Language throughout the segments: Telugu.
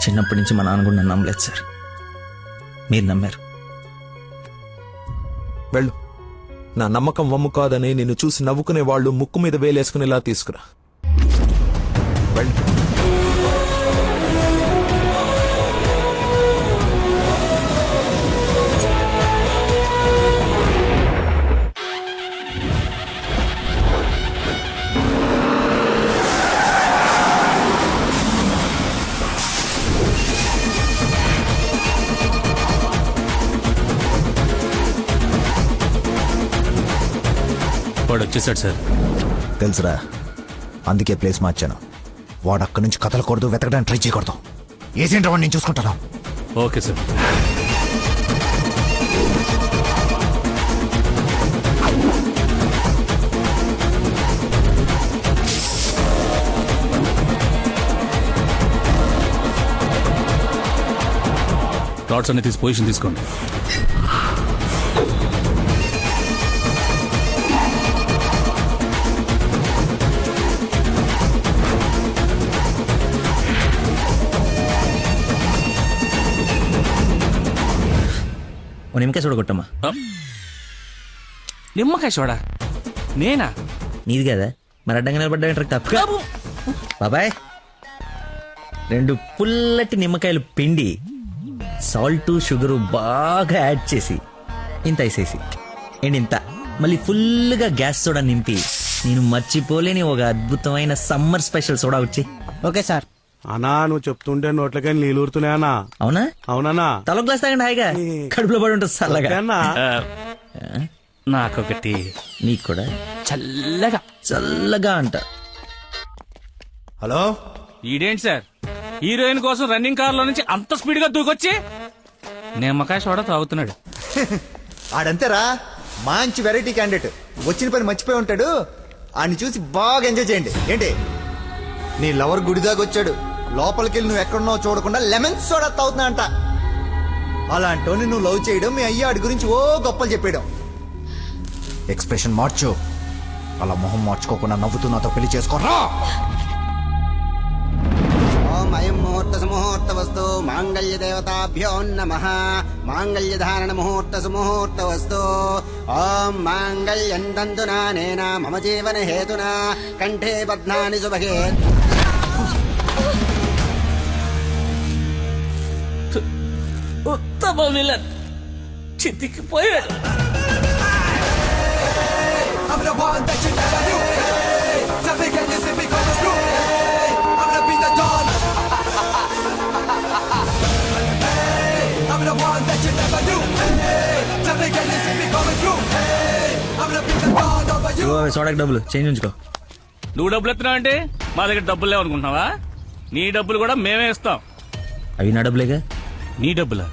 చిన్నప్పటి నుంచి మా నాన్న కూడా నన్ను నమ్మలేదు సార్. మీరు నమ్మారు. వెళ్ళు. నా నమ్మకం వమ్ము కాదని నిన్ను చూసి నవ్వుకునే వాళ్ళు ముక్కు మీద వేలేసుకునేలా తీసుకురా. వెళ్ళు. వాడు వచ్చేసాడు సార్. తెలుసురా అందుకే ప్లేస్ మార్చాను. వాడు అక్కడి నుంచి కదలకూడదు వెతకడానికి ట్రై చేయకూడదు. ఏజెంట్ వాడిని నేను చూసుకుంటాను? Okay sir. రాడ్స్ అన్ని తీసి పొజిషన్ తీసుకోండి. ఓ నిమ్మకాయ చూడగొట్టమ్మా ఆ? నిమ్మకాయ చూడా నేనా? నీది కదా. మరి అడ్డంగా నిలబడ్డా తప్పుగా బాబాయ్ రెండు పుల్లటి నిమ్మకాయలు పిండి సాల్ట్ షుగరు బాగా యాడ్ చేసి ఇంత వేసేసి అండ్ ఇంత. మళ్ళీ ఫుల్గా గ్యాస్ సోడా నింపి నేను మర్చిపోలేని ఒక అద్భుతమైన సమ్మర్ స్పెషల్ సోడా వచ్చి. Okay sir. అనా నువ్వు చెప్తుంటే నోట్లకని నీళ్ళు ఊరుతున్నాయన్నా అవునా? అవునన్నా. తల గ్లాస్ తాగండి హాయిగా. కడుపులో పడి ఉంటుంది చల్లగా. అన్నా. ఆ, నాకొకటి. నీకు కూడా? చల్లగా. చల్లగా అంట. హలో? ఈడేంటి సార్? హీరోయిన్ కోసం రన్నింగ్ కార్లో నుంచి అంత స్పీడ్గా దూకొచ్చి నిమ్మకాయ సోడా తాగుతున్నాడు. ఆడంతేరా మంచి వెరైటీ క్యాండిడేట్. వచ్చిన పని మర్చిపోయి ఉంటాడు. ఆడిని చూసి బాగా ఎంజాయ్ చేయండి. ఏంటి? నీ లవర్ గుడి దాకా వచ్చాడు. లోపలికి వెళ్ళి నువ్వు ఎక్కడున్నావు చూడకుండా లెమన్ సోడా తాగుతున్నా అంట అలాంటోని నువ్వు లవ్ చేయడం మీ అయ్యాడి గురించి ఓ గొప్పలు చెప్పేయడం. ఎక్స్ప్రెషన్ మార్చు. అలా మొహం మార్చుకోకుండా నవ్వుతూ నాతో పెళ్ళి చేసుకోరా ఓం అయం ముహూర్త సుముహూర్త వస్తు మాంగళ్య దేవతాభ్యో నమ. మాంగళ్య ధారణ ముహూర్త సుముహూర్త వస్తు. ఓం మాంగళ్యం తంతునా మమ జీవన హేతునా కంఠే బధ్నాని శుభహే ఉత్తమ విలన్ చితికిపోయాడు సోడాకి డబ్బులు. చేంజ్ ఉంచుకో నువ్వు డబ్బులు ఎత్తున్నావు అంటే మా దగ్గర డబ్బులు లేవనుకుంటున్నావా? నీ డబ్బులు కూడా మేమే ఇస్తాం. అవి నా డబ్బులేగా? నీ డబ్బులా?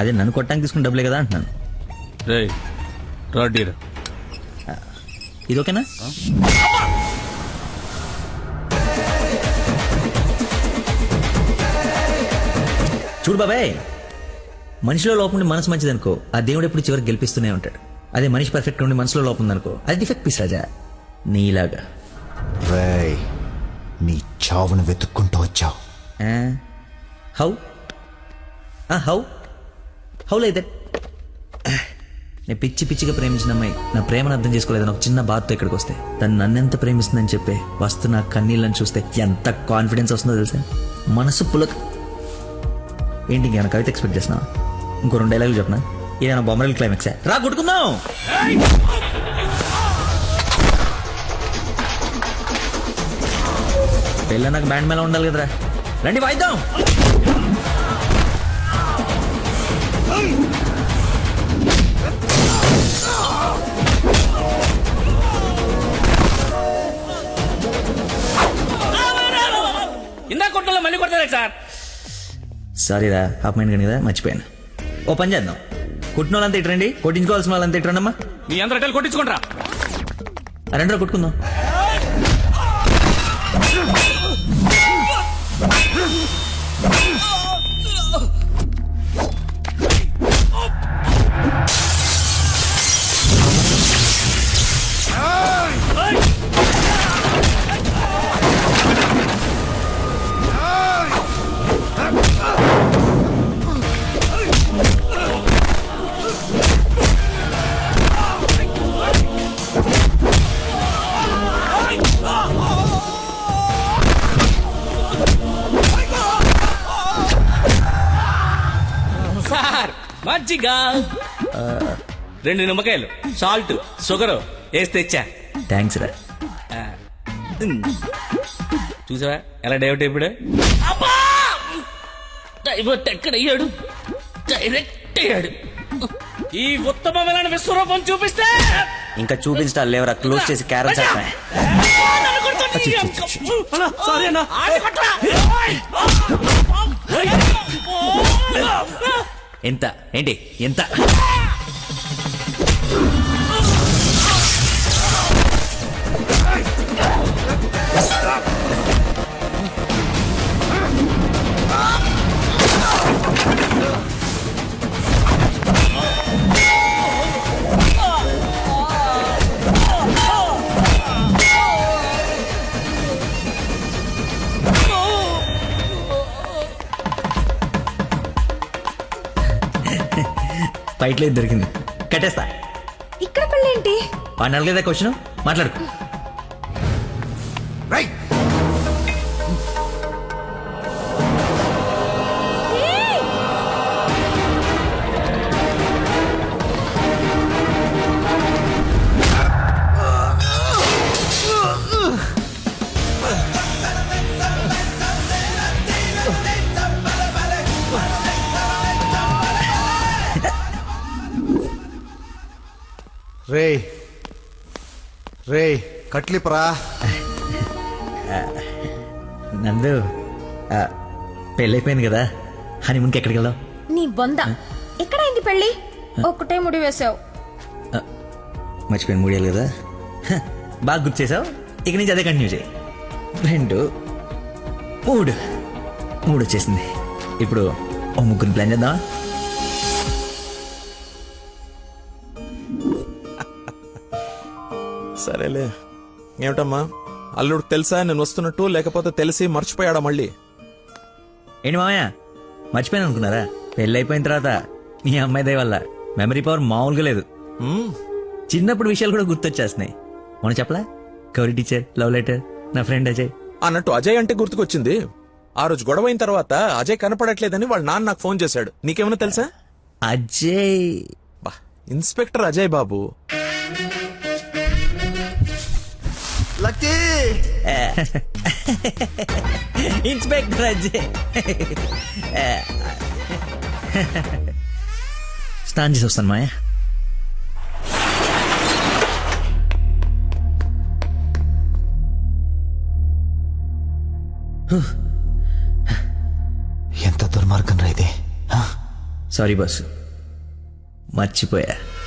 అదే నన్ను కొట్టడానికి తీసుకున్న డబ్బులే కదా అంటున్నాను. రే ఇది ఓకేనా? చూడు బాబాయ్ మనిషిలో లోపం ఉండి మనసు మంచిదనుకో ఆ దేవుడు ఎప్పుడు చివరికి గెలిపిస్తూనే ఉంటాడు. అదే మనిషి పర్ఫెక్ట్ ఉండి మనసులో లోపం ఉందనుకో అది డిఫెక్ట్ పీస్ రాజా నీలాగా. రేయ్ నీ చావును వెతుక్కుంటూ వచ్చావు? How? How? How like that? నేను పిచ్చి పిచ్చిగా ప్రేమించిన అమ్మాయి. నా ప్రేమను అర్థం చేసుకోలేదని ఒక చిన్న బాధతో ఇక్కడికి వస్తే. తను నన్నెంత ప్రేమిస్తుందని చెప్పే వస్తున్న కన్నీళ్ళని చూస్తే ఎంత కాన్ఫిడెన్స్ వస్తుందో తెలుసా? మనసు పులక. ఏంటి ఇంకేమైనా కవిత ఎక్స్పెక్ట్ చేసినా ఇంకో రెండు డైలాగులు చెప్పనా? ఏదైనా బొమ్మరల్ క్లైమాక్స్ రా కొట్టుకుందాం! పెళ్ళ నాకు బ్యాండ్ మేళ ఉండాలి కదరా. రండి వాయిద్దాం! ఇందా కొట్టలో మళ్ళీ కొడతారా సార్? సారీరా అపాయింట్మెంట్ కదా మర్చిపోయాను. ఓ పని చేద్దాం. కుట్టిన వాళ్ళంతా ఇట్టండి కొట్టించుకోవాల్సిన వాళ్ళంతా ఇట్టండి అమ్మా మీ అందరూ అట్టలు కొట్టించుకుంటారా రెండు కొట్టుకుందాం. Oh! మజ్జిగ. రెండు నిమ్మకాయలు సాల్ట్ షుగర్ వేసి తెచ్చా. థ్యాంక్స్ రా. చూసావా? ఎలా డైవర్ట్ అయిపోయాడు? అబ్బా! డైవర్ట్ ఎక్కడయ్యాడు డైరెక్ట్ అయ్యాడు. ఈ ఉత్తమమైన విశ్వరూపం చూపిస్తే! ఇంకా చూపించడాలు లేవరా క్లోజ్ చేసి క్యారం నన్ను ఎంత? ఏంటి? ఎంత? ఫైట్ లేదు దొరికింది. కట్టేస్తా. ఇక్కడ పెళ్ళేంటి వాడిని అడగలేదా క్వశ్చన్ మాట్లాడు రే రే కట్లిపరా. నందు ఆ, పెళ్ళైపోయింది కదా హనీమూన్కి ఎక్కడికి వెళ్దాం? నీ బొంద. ఎక్కడైంది పెళ్ళి? ఒక్కటే ముడి వేసావు. మర్చిపోయిన మూడేళ్ళు కదా హ, బాగా గుర్తు చేసావు? ఇక నుంచి అదే కంటిన్యూ చేయి. రెండు మూడు. మూడు వచ్చేసింది. ఇప్పుడు ఓ ముగ్గురు ప్లాన్ చేద్దామా? సరేలే. ఏమిటమ్మా? అల్లుడు తెలుసా నేను వస్తున్నట్టు లేకపోతే తెలిసి మర్చిపోయాడా మళ్ళీ? ఏంటి మామయ్య? మర్చిపోయాను అనుకున్నారా? పెళ్ళి అయిపోయిన తర్వాత మీ అమ్మాయి దయ వల్ల మెమరీ పవర్ మామూలుగా లేదు. మ్మ్. చిన్నప్పుడు విషయాలు కూడా గుర్తొచ్చేస్తున్నాయి. మనం చెప్పలా? గౌరీ టీచర్ లవ్ లెటర్ నా ఫ్రెండ్ అజయ్. అన్నట్టు అజయ్ అంటే గుర్తుకొచ్చింది. ఆ రోజు గొడవ అయిన తర్వాత అజయ్ కనపడట్లేదని వాళ్ళ నాన్న నాకు ఫోన్ చేశాడు. నీకేమైనా తెలుసా? అజయ్. బా inspector Ajay Babu. Lucky inspector Ajay. స్నానం చేసి వస్తాను మాయా. ఎంత దుర్మార్గం రా ఇది హ? సారీ బాసు మర్చిపోయా.